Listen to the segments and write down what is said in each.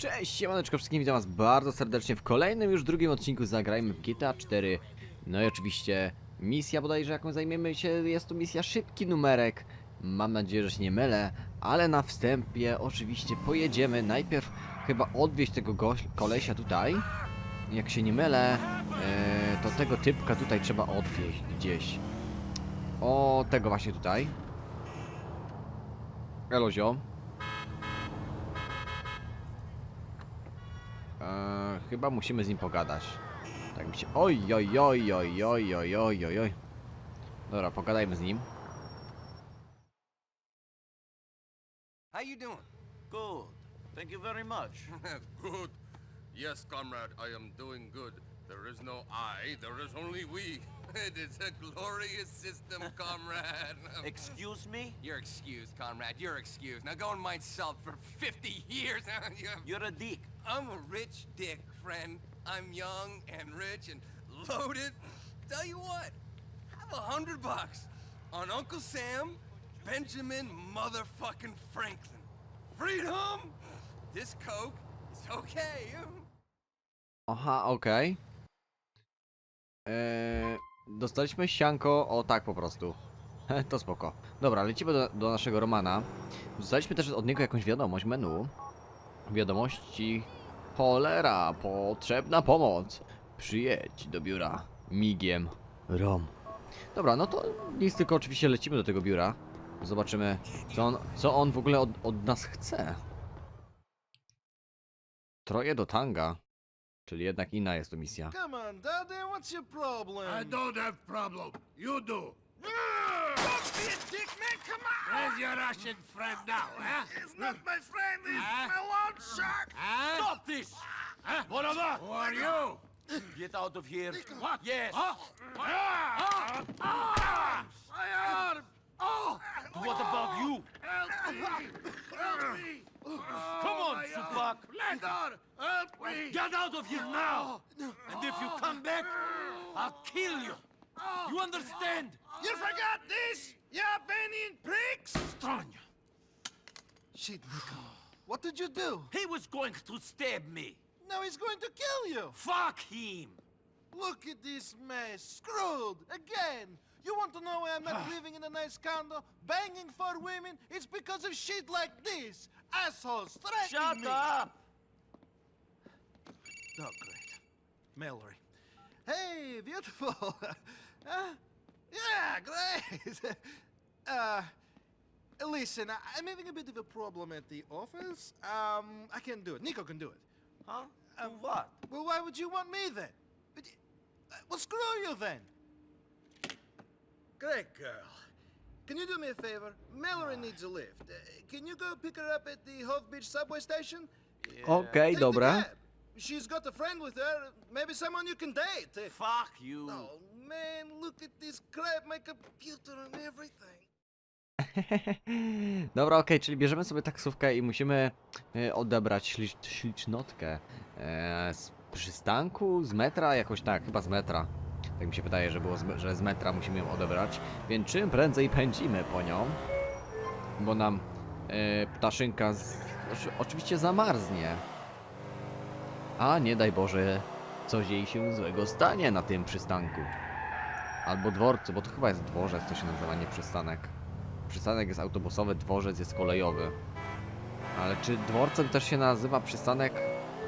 Cześć, siemaneczko wszystkim, witam was bardzo serdecznie w kolejnym już drugim odcinku Zagrajmy w GTA 4 No i oczywiście misja bodajże jaką zajmiemy się, jest to misja szybki numerek. Mam nadzieję, że się nie mylę, ale na wstępie oczywiście pojedziemy najpierw chyba odwieźć tego kolesia tutaj. Jak się nie mylę, e, to tego typka tutaj trzeba odwieźć gdzieś. O, tego właśnie tutaj. Elozio chyba musimy z nim pogadać. Tak mi się... Oj, oj, oj, oj, oj, oj, oj, oj, oj. Dobra, pogadajmy z nim. How you doing? Good. Thank you very much. good. Yes, comrade, I am doing good. There is no I, there is only we. It is a glorious system, comrade. Excuse me? You're excused, comrade. You're excused. Now go and mind salt for 50 years. You're a dick. I'm a rich dick, friend. I'm young and rich and loaded. Tell you what, have a hundred bucks on Uncle Sam, Benjamin motherfucking Franklin. Freedom! This coke is okay. Aha, okej. Eee, dostaliśmy sianko, o tak po prostu. to spoko. Dobra, lecimy do, do naszego Romana. Dostaliśmy też od niego jakąś wiadomość, menu. Wiadomości. Cholera, potrzebna pomoc. Przyjedź do biura. Migiem. Rom. Dobra, no to nic, tylko oczywiście lecimy do tego biura. Zobaczymy, co on, co on w ogóle od, od nas chce. Troje do tanga. Czyli jednak inna jest to misja. Come on, Daddy, what's your problem? I don't have problem. You do. Where's your Russian friend now, huh? It's not my friend, he's Huh? my loan shark! Huh? Stop this! Huh? What of that? Who are you? Get out of here. What? Yes. Huh? Ah! Ah! My arm! Oh! What about you? Help me! Help me! Come on, my arm. Help me! Get out of here now! And if you come back, I'll kill you. You understand? You forgot this? You Albanian pricks! Stranya. Shit, Nico. What did you do? He was going to stab me. Now he's going to kill you! Fuck him. Look at this mess. Screwed! Again! You want to know why I'm not living in a nice condo, banging for women? It's because of shit like this! Assholes threatening Shut me! up. Oh, great. Mallory. Hey, beautiful. uh, yeah, great. uh, listen, I- I'm having a bit of a problem at the office. Um, I can't do it. Nico can do it. Huh? Um, what? Well, why would you want me then? But y- uh, Well, screw you then. Great girl. Can you do me a favor? Mallory needs a lift. Uh, can you go pick her up at the Hove Beach subway station? Okej, Take the dobra. cab. She's got a friend with her, maybe someone you can date. Fuck you. Oh man, look at this crap, my computer and everything. Dobra, okej, czyli bierzemy sobie taksówkę i musimy e, odebrać ślicz, ślicznotkę e, z przystanku, z metra, jakoś tak, chyba z metra. Tak mi się wydaje, że było, z, że z metra musimy ją odebrać. Więc czym prędzej pędzimy po nią, bo nam e, ptaszynka z, oczy- oczywiście zamarznie. A nie daj Boże, coś jej się złego stanie na tym przystanku. Albo dworcu, bo to chyba jest dworzec, to się nazywa, nie przystanek. Przystanek jest autobusowy, dworzec jest kolejowy. Ale czy dworcem też się nazywa przystanek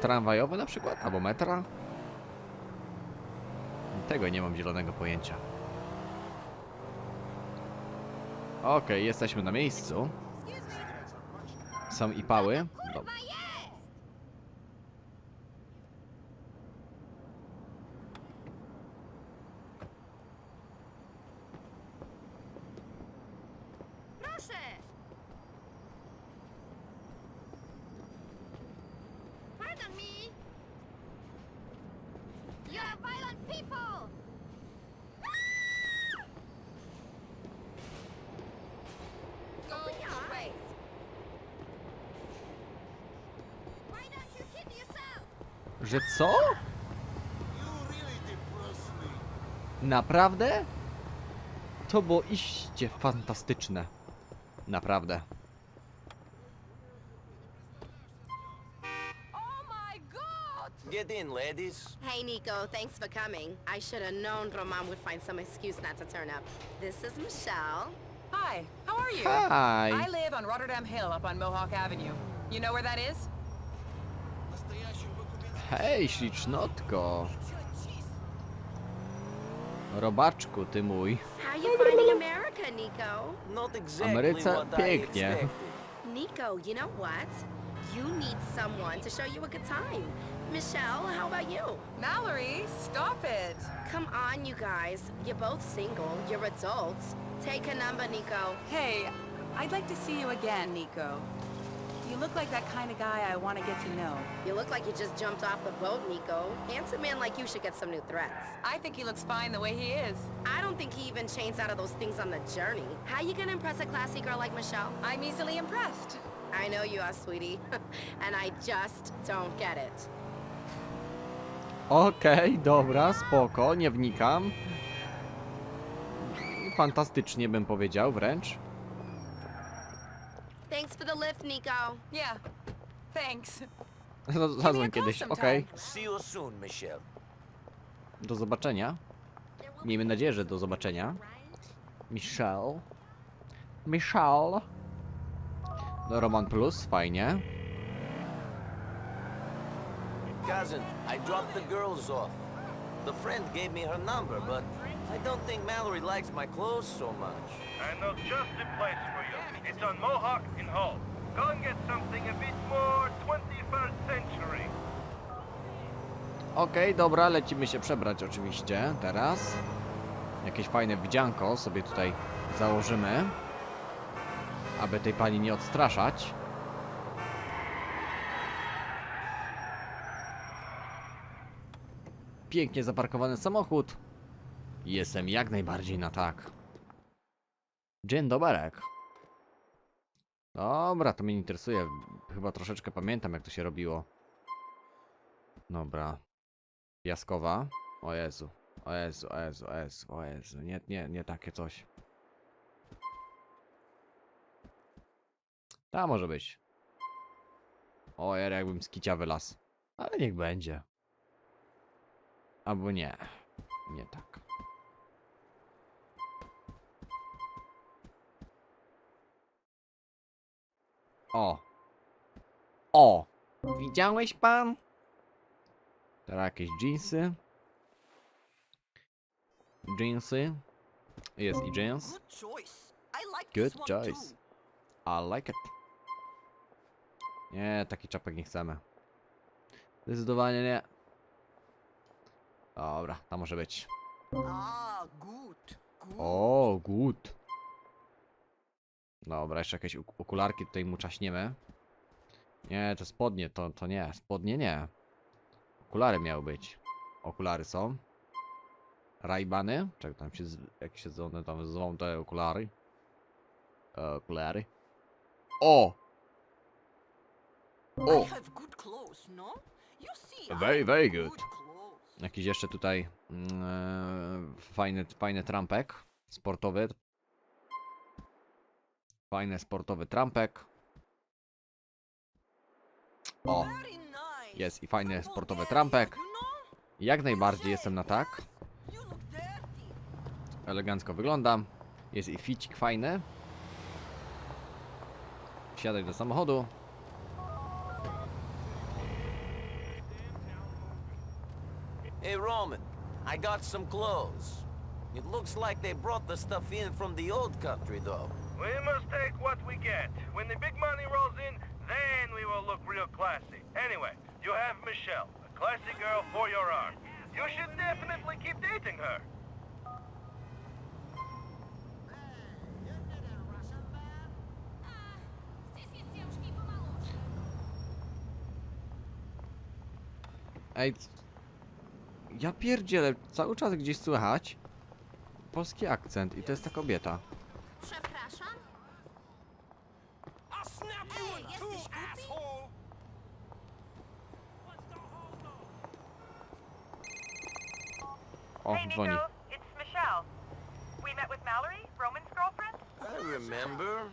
tramwajowy na przykład? Albo metra? Tego nie mam zielonego pojęcia. Okej, jesteśmy na miejscu. Są i pały Proszę! Pardon me! You are violent people! Open your eyes! Why don't you hit yourself? Że co? You really depress me. Naprawdę? To było iście fantastyczne. Naprawdę. Get in, ladies. Hey, Nico, thanks for coming. I should have known Roman would find some excuse not to turn up. This is Michelle. Hi, how are you? Hi. I live on Rotterdam Hill up on Mohawk Avenue. You know where that is? Hej, ślicznotko. Robaczku, ty mój. How you finding America, Nico? Not exactly Ameryce what I pięknie. expected. Nico, you know what? You need someone to show you a good time. Michelle, how about you? Mallory, stop it. Come on, you guys. You're both single. You're adults. Take a number, Nico. Hey, I'd like to see you again, Nico. You look like that kind of guy I want to get to know. You look like you just jumped off the boat, Nico. Handsome man like you should get some new threats. I think he looks fine the way he is. I don't think he even chains out of those things on the journey. How you gonna impress a classy girl like Michelle? I'm easily impressed. I know you are, sweetie. and I just don't get it. Okej, dobra, spoko, nie wnikam. Fantastycznie bym powiedział wręcz. Thanks for the lift, Nico. Yeah, thanks. Zadzwoń kiedyś, okej. See you soon, Michelle. Do zobaczenia. Miejmy nadzieję, że do zobaczenia. Michelle. Michelle. No, Roman Plus, fajnie. Cousin, I dropped the girls off. The friend gave me her number, but I don't think Mallory likes my clothes so much. I know just the place for you. It's on Mohawk in Hull. Go and get something a bit more 21st century. Okej, dobra, lecimy się przebrać oczywiście teraz. Jakieś fajne widzianko sobie tutaj założymy. Aby tej pani nie odstraszać. Pięknie zaparkowany samochód. Jestem jak najbardziej na tak. Dzień doberek. Dobra, to mnie nie interesuje. Chyba troszeczkę pamiętam jak to się robiło. Dobra. Piaskowa. O Jezu. O Jezu, o Jezu, o Jezu, o Jezu. Nie, nie, nie takie coś. Ta może być. O, ja jakbym z kicia wylas. Ale niech będzie. Albo nie. Nie tak. O. O! Widziałeś pan? Teraz jakieś jeansy. Jeansy. Jest i jeans. Good choice. I like it. Nie, taki czapek nie chcemy. Zdecydowanie nie. Dobra, tam może być. Ah, good. Good. O, good. Dobra, jeszcze jakieś okularki tutaj mu czaśniemy. Nie, to spodnie, to, to nie. Spodnie nie. Okulary miały być. Okulary są. Rajbany. Czekaj, tam się, jak się one tam zwą te okulary. E, Okulary. O! O! I have good clothes, no? You see, I Very, have very good. Jakiś jeszcze tutaj e, fajny, fajny trampek sportowy. Fajny sportowy trampek. O, jest i fajny sportowy trampek. Jak najbardziej jestem na tak. Elegancko wyglądam. Jest i ficik fajny. Wsiadaj do samochodu. Hey, Roman, I got some clothes. It looks like they brought the stuff in from the old country, though. We must take what we get. When the big money rolls in, then we will look real classy. Anyway, you have Michelle, a classy girl for your arm. You should definitely keep dating her. Ej, c- ja pierdzielę, cały czas gdzieś słychać polski akcent i to jest ta kobieta. Przepraszam? Jesteś głupi? O, hey, Nico, dzwoni. it's Michelle. We met with Mallory, Roman's girlfriend. I remember.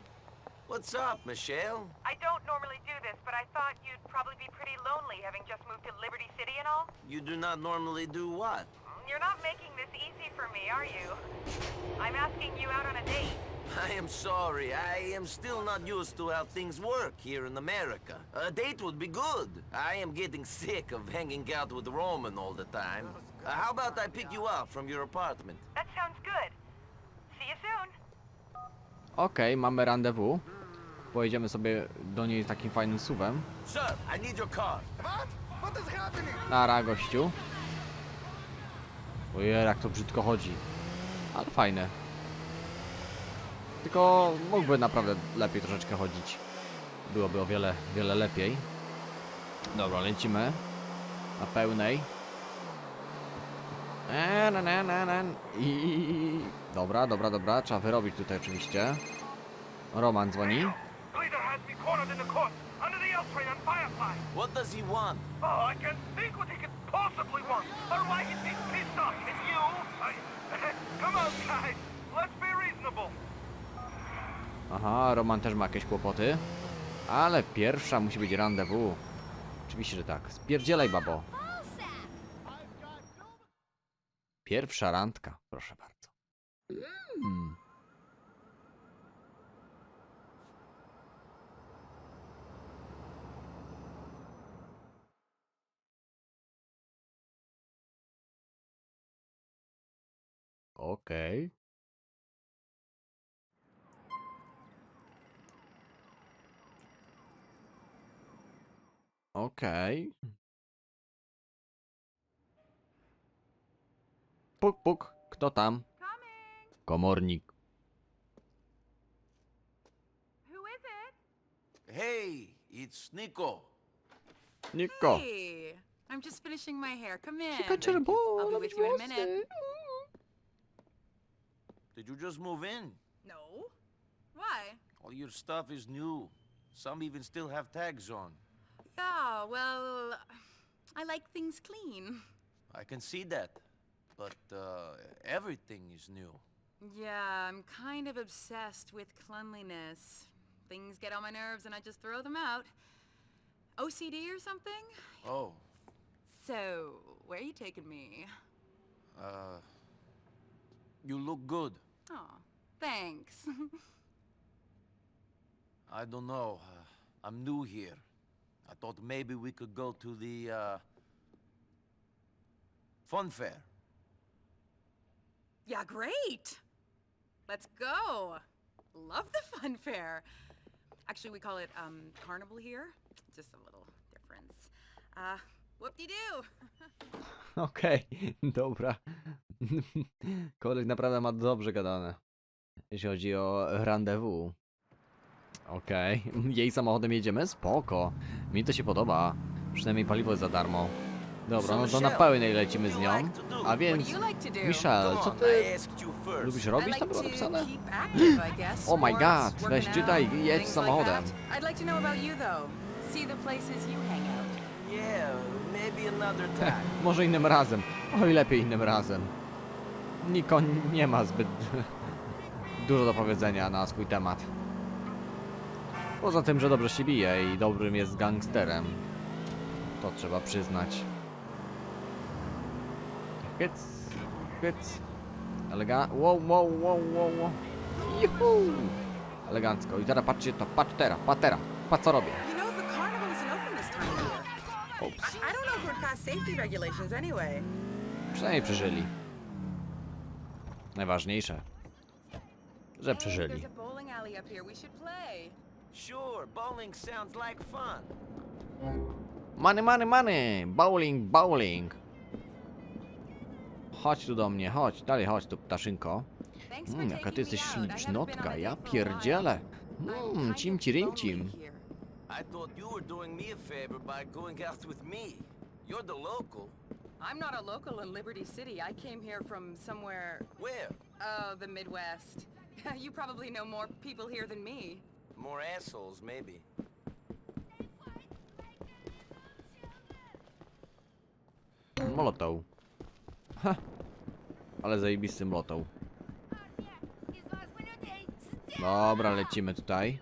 What's up, Michelle? I don't normally do this, but I thought you'd probably be lonely having just moved to Liberty City and all? You do not normally do what? You're not making this easy for me, are you? I'm asking you out on a date. I am sorry. I am still not used to how things work here in America. A date would be good. I am getting sick of hanging out with Roman all the time. Uh, how about I pick you up from your apartment? That sounds good. See you soon. Okej, mamy rendezvous. Pojedziemy sobie do niej takim fajnym suwem. Sir, I need your car. What? What is happening? Nara, gościu. Ojej, jak to brzydko chodzi. Ale fajne. Tylko mógłby naprawdę lepiej troszeczkę chodzić. Byłoby o wiele, wiele lepiej. Dobra, lecimy. Na pełnej. Eee, na, na, na, na. I... Dobra, dobra, dobra. Trzeba wyrobić tutaj oczywiście. Roman dzwoni. Cornered in the court, under the L train on Firefly. What does he want? Oh, I can't think what he could possibly want, or why he'd be pissed off at you. I... Come on, guys, let's be reasonable. Aha, Roman też ma jakieś kłopoty. Ale pierwsza musi być rendezvous. Oczywiście, że tak. Spierdzielaj, babo. Pierwsza randka, proszę bardzo. Mm. Okej. Okej. Puk, puk. Kto tam? Komornik. Who is it? Hey, it's Nico. Niko. Hey! I'm just finishing my hair. Come in. I'll be with you in a minute. Did you just move in? No. Why? All your stuff is new. Some even still have tags on. Yeah, well, I like things clean. I can see that. But uh, everything is new. Yeah, I'm kind of obsessed with cleanliness. Things get on my nerves and I just throw them out. OCD or something? Oh, So, where are you taking me? uh, you look good. Oh, thanks. I don't know. Uh, I'm new here. I thought maybe we could go to the uh, fun fair. yeah, great! Let's go! Love the fun fair. Actually, we call it um, carnival here. Just a little difference. Uh, whoop-de-doo! Okej, dobra. Koleś naprawdę ma dobrze gadane. Jeśli chodzi o rendezvous. Okej, jej samochodem jedziemy? Spoko. Mi to się podoba. Przynajmniej paliwo jest za darmo. Dobra, no to na pełnej lecimy z nią. A więc? Michelle, co ty lubisz robić? Tam było napisane? Oh my God, weź czytaj, jedź samochodem. Może innym razem. Oj, lepiej innym razem. Niko nie ma zbyt dużo do powiedzenia na swój temat. Poza tym, że dobrze się bije i dobrym jest gangsterem. To trzeba przyznać. Hyc, hyc. Elega... Wow, wow, wow, wow, wow. Juhu! Elegancko. I teraz patrzcie to, patrz teraz, patrz teraz. Patrz co robię. Anyway. Przynajmniej przeżyli. Najważniejsze, że przeżyli. bowling. Sure, sounds like fun. Money, money, money! Bowling, bowling! Chodź tu do mnie, chodź, dalej chodź tu, ptaszynko. Thanks for Mm, jaka ty jesteś me out. I haven't been on sznotka, a ja pierdzielę. Mmm, lonely rimcim. here. I thought you were doing me a favor by going out with me. You're the local. I'm not a local in Liberty City. I came here from somewhere, Where? oh, the Midwest. you probably know more people here than me. More assholes, maybe. Molotov. Ha! Ale zajebisty molotov. Dobra, lecimy tutaj.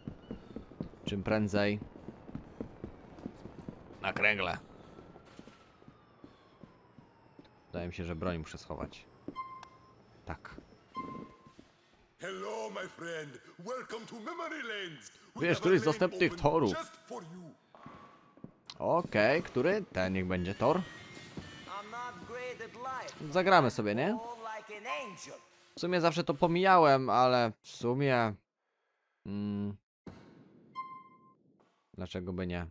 Czym prędzej. Na kręgle. Wydaje mi się, że broń muszę schować. Tak. Hello, my friend. Welcome to Memory Lanes. Wiesz, have który a jest lane dostęp tych open torów? Okej, który? Ten niech będzie Tor. Zagramy sobie, nie? W sumie zawsze to pomijałem, ale w sumie... Mm, dlaczego by nie?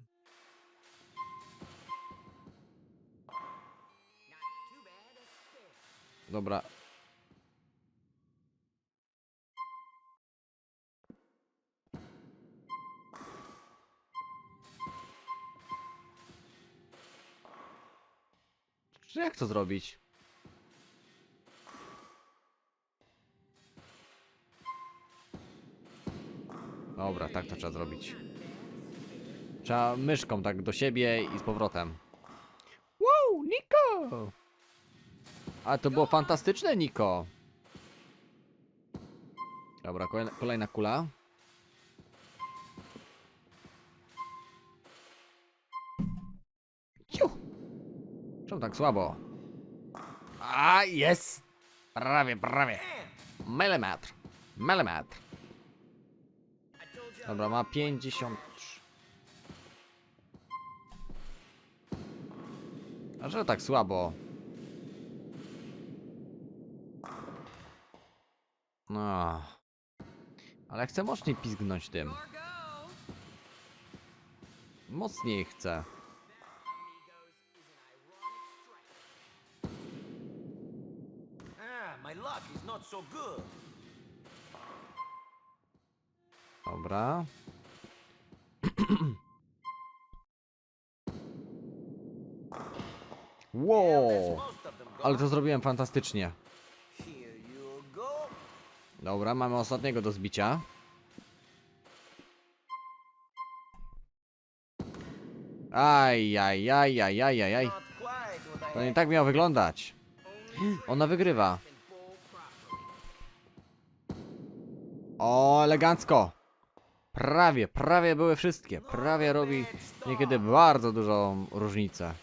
Dobra. Czy jak to zrobić? Dobra, tak to trzeba zrobić. Trzeba myszką tak do siebie i z powrotem. Wow, Niko! A to było fantastyczne, Niko! Dobra, kolejna, kula. Czemu tak słabo? A, jest! Prawie, prawie. Milimetr. Milimetr. Dobra, ma 53. A że tak słabo? No. Ale chcę mocniej pizgnąć tym. Mocniej chcę. Ah. Dobra. Wow! Ale to zrobiłem fantastycznie. Dobra, mamy ostatniego do zbicia. Aj, aj, aj, aj, aj, To nie tak miało wyglądać. Ona wygrywa. O, elegancko. Prawie, prawie były wszystkie. Prawie robi niekiedy bardzo dużą różnicę.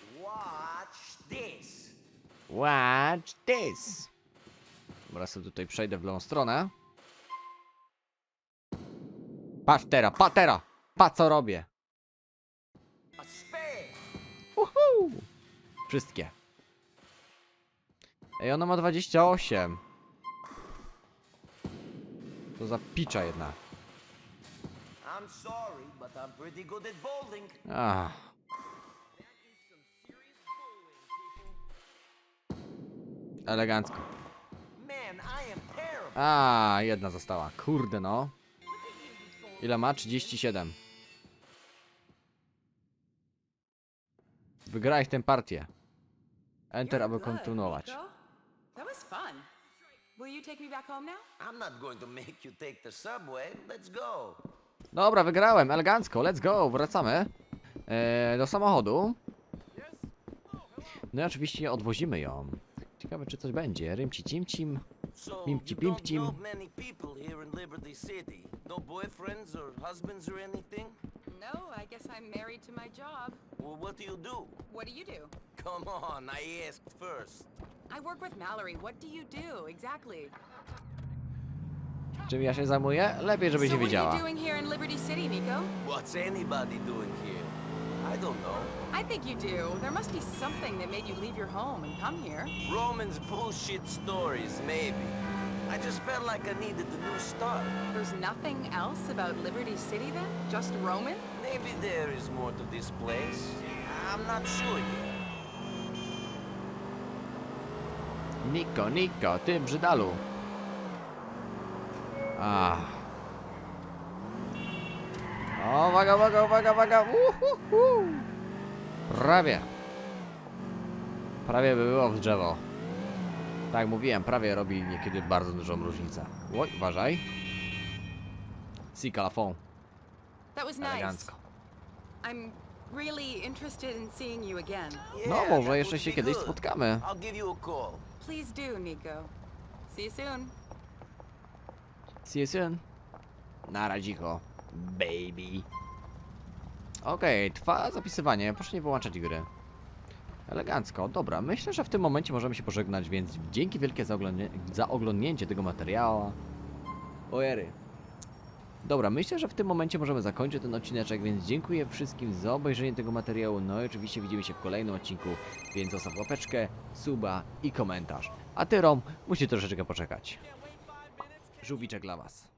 Watch this. Dobra, sobie tutaj przejdę w lewą stronę. Patrz teraz, pa teraz! Pa co robię! Uhu! Wszystkie. Ej, ona ma 28. To za picza jedna. Ach. Elegancko. A, jedna została. Kurde no. Ile ma? 37. Wygrałeś tę partię. Enter, aby kontynuować. Nico. That was fun. Will you take me back home now? I'm not going to make you take the subway. Let's go. Dobra, wygrałem, elegancko, let's go, wracamy e, do samochodu. No i oczywiście odwozimy ją. Ciekawe, czy coś będzie. Rymci cimcim. So Pimpci, you don't know many people here in Liberty City. No boyfriends or husbands or anything? No, I guess I'm married to my job. Well, what do you do? What do you do? Come on, I asked first. I work with Mallory. What do you do exactly? Czym ja się zajmuję? Lepiej, żebyś so nie what are wiedziała. you doing here in Liberty City, Nico? What's anybody doing here? I don't know. I think you do. There must be something that made you leave your home and come here. Roman's bullshit stories, maybe. I just felt like I needed a new start. There's nothing else about Liberty City then? Just Roman? Maybe there is more to this place. I'm not sure yet. Niko, Niko, ty brzydalu. Ah. O, uwaga, uwaga, uwaga, uwaga. Uhuhu. Prawie. Prawie by było w drzewo. Tak jak mówiłem, prawie robi niekiedy bardzo dużą różnicę. Oj, uważaj. Si calafon. Elegancko. I'm really interested in seeing you again. No, może jeszcze się kiedyś spotkamy. Please do, Nico. See you soon. See you soon. Na radzicho, baby. Okej, trwa zapisywanie. Proszę nie wyłączać gry. Elegancko, dobra, myślę, że w tym momencie możemy się pożegnać, więc dzięki wielkie za, oglądnie, za oglądnięcie tego materiału. Ojery. Dobra, myślę, że w tym momencie możemy zakończyć ten odcineczek, więc dziękuję wszystkim za obejrzenie tego materiału. No i oczywiście widzimy się w kolejnym odcinku, więc zostaw łapeczkę, suba i komentarz. A ty, Rom, musisz troszeczkę poczekać. Żółwiczek dla was.